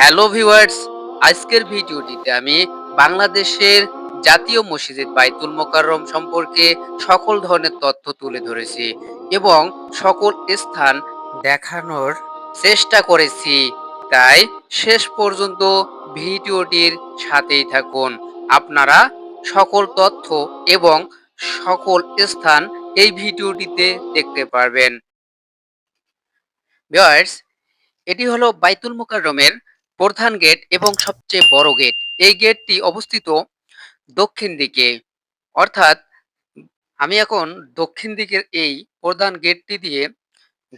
Hello viewers, আজকের ভিডিওটিতে আমি বাংলাদেশের জাতীয় মসজিদ বাইতুল মোকাররম সম্পর্কে সকল ধরনের তথ্য তুলে ধরেছি এবং সকল স্থান দেখানোর চেষ্টা করেছি। তাই শেষ পর্যন্ত ভিডিওটির সাথেই থাকুন। আপনারা সকল তথ্য এবং সকল স্থান এই ভিডিওটিতে দেখতে পারবেন। ভিউয়ার্স, এটি হলো বাইতুল মোকাররমের প্রধান গেট এবং সবচেয়ে বড় গেট এই গেটটি অবস্থিত দক্ষিণ দিকে। অর্থাৎ আমি এখন দক্ষিণ দিকের এই প্রধান গেটটি দিয়ে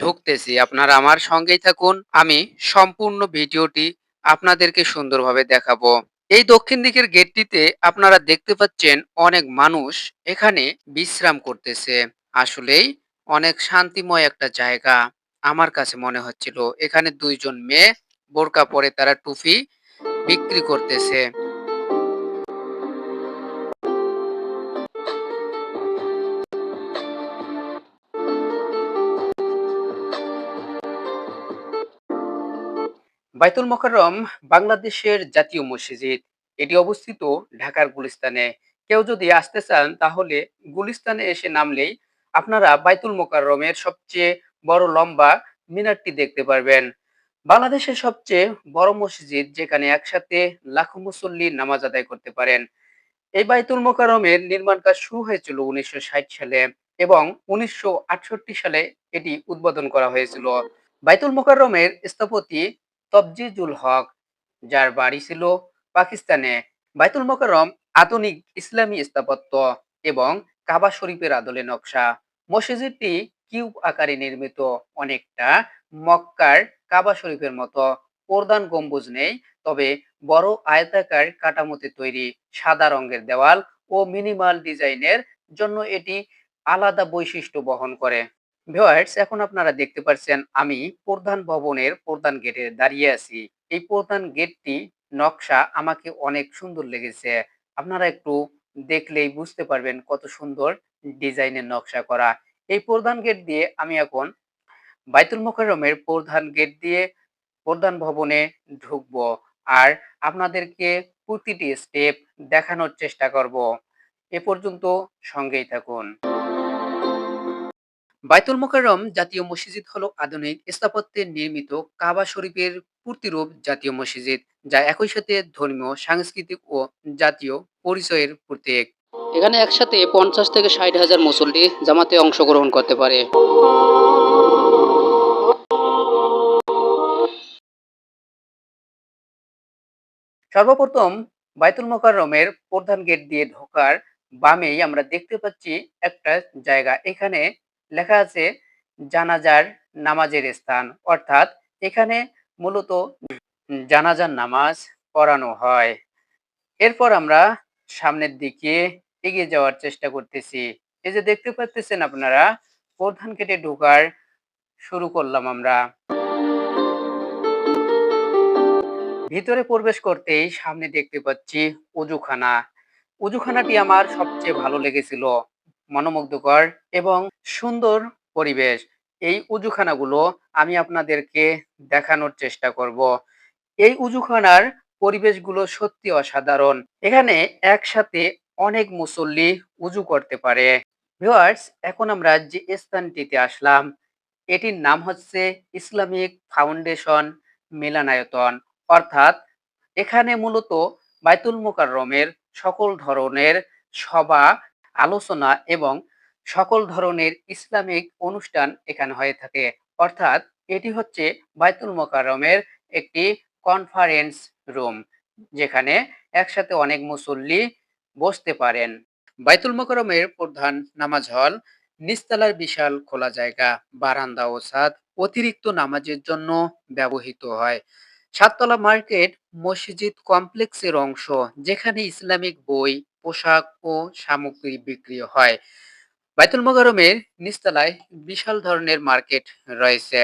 ঢুকতেছি। আপনারা আমার সঙ্গেই থাকুন। আমি সম্পূর্ণ ভিডিওটি আপনাদেরকে সুন্দরভাবে দেখাবো। এই দক্ষিণ দিকের গেটটিতে আপনারা দেখতে পাচ্ছেন অনেক মানুষ এখানে বিশ্রাম করতেছে। আসলেই অনেক শান্তিময় একটা জায়গা। আমার কাছে মনে হচ্ছিল এখানে দুইজন মেয়ে বোরকা পরে তারা টুপি বিক্রি করতেছে। বাইতুল মোকাররম বাংলাদেশের জাতীয় মসজিদ। এটি অবস্থিত ঢাকার গুলিস্তানে। কেউ যদি আসতে চান, তাহলে গুলিস্তানে এসে নামলেই আপনারা বাইতুল মোকাররমের সবচেয়ে বড় লম্বা মিনারটি দেখতে পারবেন। বাংলাদেশের সবচেয়ে বড় মসজিদ যেখানে একসাথে লাখো মুসল্লি নামাজ আদায় করতে পারেন। এই বাইতুল মোকাররমের নির্মাণ কাজ শুরু হয়েছিল উনিশশো ষাট সালে এবং উনিশশো আটষট্টি সালে এটি উদ্বোধন করা হয়েছিল। বাইতুল মোকাররমের স্থপতি তবজিজুল হক, যার বাড়ি ছিল পাকিস্তানে। বাইতুল মোকাররম আধুনিক ইসলামী স্থাপত্য এবং কাবা শরীফের আদলে নকশা। মসজিদটি কিউব আকারে নির্মিত, অনেকটা মক্কার কাবা শরীফের মতো প্রধান গম্বুজ নেই, তবে বড় আয়তাকার কাঠামোতে তৈরি সাদা রঙের দেওয়াল ও মিনিমাল ডিজাইনের জন্য এটি আলাদা বৈশিষ্ট্য বহন করে। ভিউয়ার্স এখন আপনারা দেখতে পাচ্ছেন আমি প্রধান ভবনের প্রধান গেটে দাঁড়িয়ে আছি। এই প্রধান গেটটি নকশা আমাকে অনেক সুন্দর লেগেছে। আপনারা একটু দেখলেই বুঝতে পারবেন কত সুন্দর ডিজাইনের নকশা করা। এই প্রধান গেট দিয়ে আমি এখন বাইতুল মোকাররমের প্রধান গেট দিয়ে প্রধান ভবনে ঢুকবো আর আপনাদেরকে প্রতিটি স্টেপ দেখানোর চেষ্টা করব। এ পর্যন্ত সঙ্গেই থাকুন। বাইতুল মোকাররম জাতীয় মসজিদ হলো আধুনিক স্থাপত্যে নির্মিত কাবা শরীফের প্রতিরূপ জাতীয় মসজিদ, যা একই সাথে ধর্মীয়, সাংস্কৃতিক ও জাতীয় পরিচয়ের প্রতীক। এখানে একসাথে পঞ্চাশ থেকে ষাট হাজার মুসল্লি জামাতে অংশগ্রহণ করতে পারে। সর্বপ্রথম বাইতুল মোকাররমের প্রধান গেট দিয়ে ঢোকার বামেই আমরা দেখতে পাচ্ছি একটা জায়গা। এখানে লেখা আছে জানাজার নামাজের স্থান। অর্থাৎ এখানে মূলত জানাজার নামাজ পড়ানো হয়। এরপর আমরা সামনের দিকে এগিয়ে যাওয়ার চেষ্টা করতেছি। এই যে দেখতে পাচ্ছেন আপনারা, প্রধান গেটে ঢোকার শুরু করলাম আমরা। ভিতরে প্রবেশ করতেই সামনে দেখতে পাচ্ছি উজুখানা। উজুখানাটি আমার সবচেয়ে ভালো লেগেছিল মনোমুগ্ধকর এবং সুন্দর পরিবেশ। এই উজুখানাগুলো আমি আপনাদেরকে দেখানোর চেষ্টা করব। এই উজুখানার পরিবেশগুলো সত্যি অসাধারণ। এখানে একসাথে অনেক মুসল্লি উজু করতে পারে। ভিউয়ার্স এখন আমরা যে স্থানটিতে আসলাম এটির নাম হচ্ছে ইসলামিক ফাউন্ডেশন মিলানায়তন। অর্থাৎ এখানে মূলত বাইতুল মোকাররমের সকল ধরনের সভা, আলোচনা এবং সকল ধরনের ইসলামিক অনুষ্ঠান এখানে হয়ে থাকে। অর্থাৎ এটি হচ্ছে বাইতুল মোকাররমের একটি কনফারেন্স রুম যেখানে একসাথে অনেক মুসল্লি বসতে পারেন। বাইতুল মোকাররমের প্রধান নামাজ হল নিচতলার বিশাল খোলা জায়গা, বারান্দা ও ছাদ অতিরিক্ত নামাজের জন্য ব্যবহৃত হয়। সাততলা মার্কেট মসজিদ কমপ্লেক্সের অংশ, যেখানে ইসলামিক বই, পোশাক ও সামগ্রী বিক্রি হয়। বাইতুল মোকাররমের নিচতলায় বিশাল ধরনের মার্কেট রয়েছে।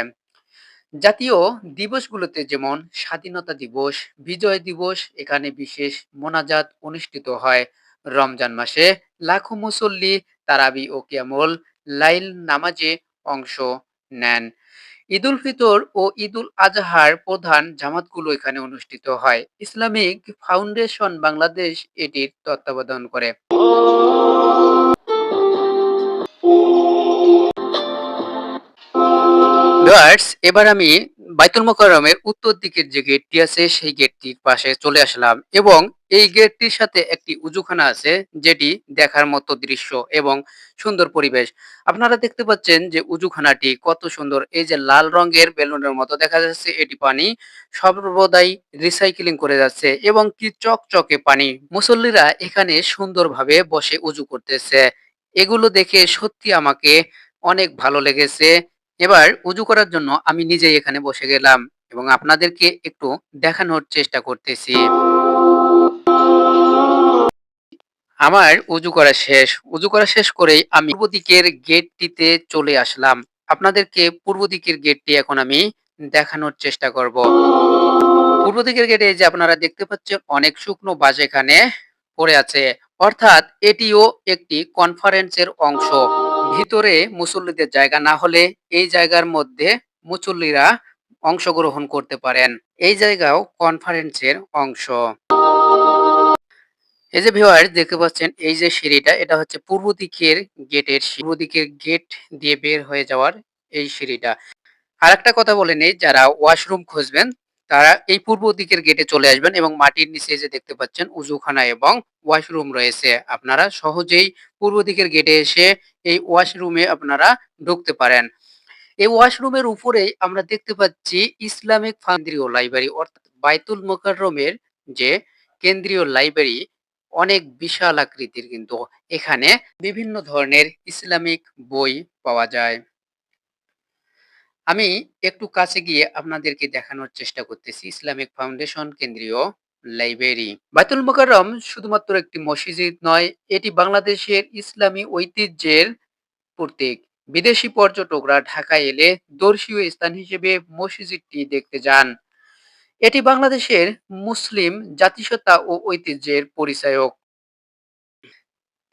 জাতীয় দিবসগুলোতে যেমন স্বাধীনতা দিবস, বিজয় দিবস, এখানে বিশেষ মোনাজাত অনুষ্ঠিত হয়। রমজান মাসে লাখো মুসল্লি তারাবি ও কিয়ামুল লাইল নামাজে অংশ নেন। ঈদুল ফিতর ও ঈদুল আজহার প্রধান জামাতগুলো এখানে অনুষ্ঠিত হয়। ইসলামিক ফাউন্ডেশন বাংলাদেশ এটির তত্ত্বাবধান করে। এবার আমি বাইতুল মোকাররমের উত্তর দিকের যে গেটটি আছে, সেই গেটটির পাশে চলে আসলাম এবং এই গেটটির সাথে একটি উজুখানা আছে, যেটি দেখার মতো দৃশ্য এবং সুন্দর পরিবেশ। আপনারা দেখতে পাচ্ছেন যে উজুখানাটি কত সুন্দর। এই যে লাল রঙের বেলুনের মতো দেখা যাচ্ছে, এটি পানি সর্বদাই রিসাইকেলিং করে যাচ্ছে এবং কি চকচকে পানি। মুসল্লিরা এখানে সুন্দরভাবে বসে উজু করতেছে। এগুলো দেখে সত্যি আমাকে অনেক ভালো লেগেছে। এবার উজু করার জন্য আমি নিজেই এখানে বসে গেলাম এবং আপনাদেরকে একটু দেখানোর চেষ্টা করতেছি। আমার উজু করা শেষ। উজু করা শেষ করেই আমি পূর্ব দিকের গেটটিতে চলে আসলাম। আপনাদেরকে পূর্ব দিকের গেটটি এখন আমি দেখানোর চেষ্টা করব। পূর্ব দিকের গেটে যে আপনারা দেখতে পাচ্ছেন, অনেক শুকনো বাস এখানে পড়ে আছে। অর্থাৎ এটিও একটি কনফারেন্সের অংশ। ভিতরে মুসল্লিদের জায়গা না হলে এই জায়গার মধ্যে মুসল্লিরা অংশগ্রহণ করতে পারেন। এই জায়গাও কনফারেন্সের অংশ। এই যে ভিউয়ার্স দেখতে পাচ্ছেন, এই যে সিঁড়িটা, এটা হচ্ছে পূর্ব দিকের গেটের পূর্ব দিকের গেট দিয়ে বের হয়ে যাওয়ার এই সিঁড়িটা। আর একটা কথা বলে নেই, যারা ওয়াশরুম খুঁজবেন, তারা এই পূর্ব দিকের গেটে চলে আসবেন এবং মাটির নিচে যে দেখতে পাচ্ছেন, উজুখানা এবং ওয়াশরুম রয়েছে, আপনারা সহজেই পূর্ব দিকের গেটে এসে এই ওয়াশরুমে আপনারা ঢুকতে পারেন। এই ওয়াশরুমের উপরেই আমরা দেখতে পাচ্ছি ইসলামিক কেন্দ্রীয় লাইব্রেরি অর্থাৎ বাইতুল মোকাররমের যে কেন্দ্রীয় লাইব্রেরি অনেক বিশাল আকৃতির কিন্তু এখানে বিভিন্ন ধরনের ইসলামিক বই পাওয়া যায়। আমি একটু কাছে গিয়ে আপনাদেরকে দেখানোর চেষ্টা করতেছি, ইসলামিক ফাউন্ডেশন কেন্দ্রীয় লাইব্রেরি। বাইতুল মোকাররম শুধুমাত্র একটি মসজিদ নয়, এটি বাংলাদেশের ইসলামী ঐতিহ্যের প্রতীক। বিদেশি পর্যটকরা ঢাকায় এলে দর্শীয় স্থান হিসেবে মসজিদটি দেখতে যান। এটি বাংলাদেশের মুসলিম জাতিসত্তা ও ঐতিহ্যের পরিচায়ক।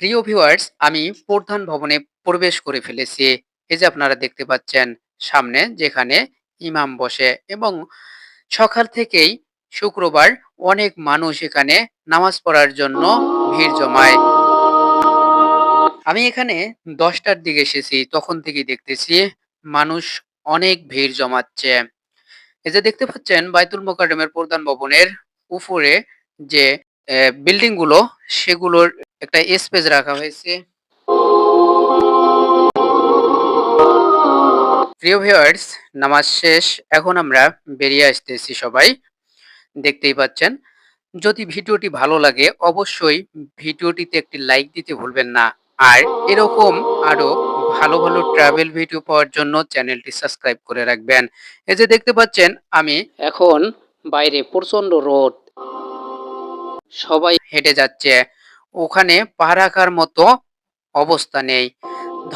প্রিয় ভিউয়ার্স, আমি প্রধান ভবনে প্রবেশ করে ফেলেছি। এই যে আপনারা দেখতে পাচ্ছেন সামনে, যেখানে ইমাম বসে এবং সকাল থেকেই শুক্রবার অনেক মানুষ এখানে নামাজ পড়ার জন্য ভিড় জমায়। আমি এখানে দশটার দিকে এসেছি, তখন থেকে দেখতেছি মানুষ অনেক ভিড় জমাচ্ছে। এই যে দেখতে পাচ্ছেন বাইতুল মোকাররমের প্রধান ভবনের উপরে যে বিল্ডিংগুলো সেগুলোর একটা স্পেস রাখা হয়েছে। প্রিয় ভিউয়ার্স, নামাজ শেষ, এখন আমরা বেরিয়ে আসতেছি সবাই। দেখতেই পাচ্ছেন। যদি ভিডিওটি ভালো লাগে, অবশ্যই ভিডিওটিতে একটি লাইক দিতে ভুলবেন না। আর এরকম আরও ভালো ভালো ট্রাভেল ভিডিও পাওয়ার জন্য চ্যানেলটি সাবস্ক্রাইব করে রাখবেন। এই যে দেখতে পাচ্ছেন, আমি এখন বাইরে প্রচণ্ড রোদ। সবাই হেঁটে যাচ্ছে। ওখানে পা রাখার মতো অবস্থা নেই।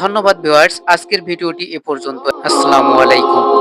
ধন্যবাদ ভিউয়ার্স আজকের ভিডিওটি এ পর্যন্ত। আসসালামু আলাইকুম।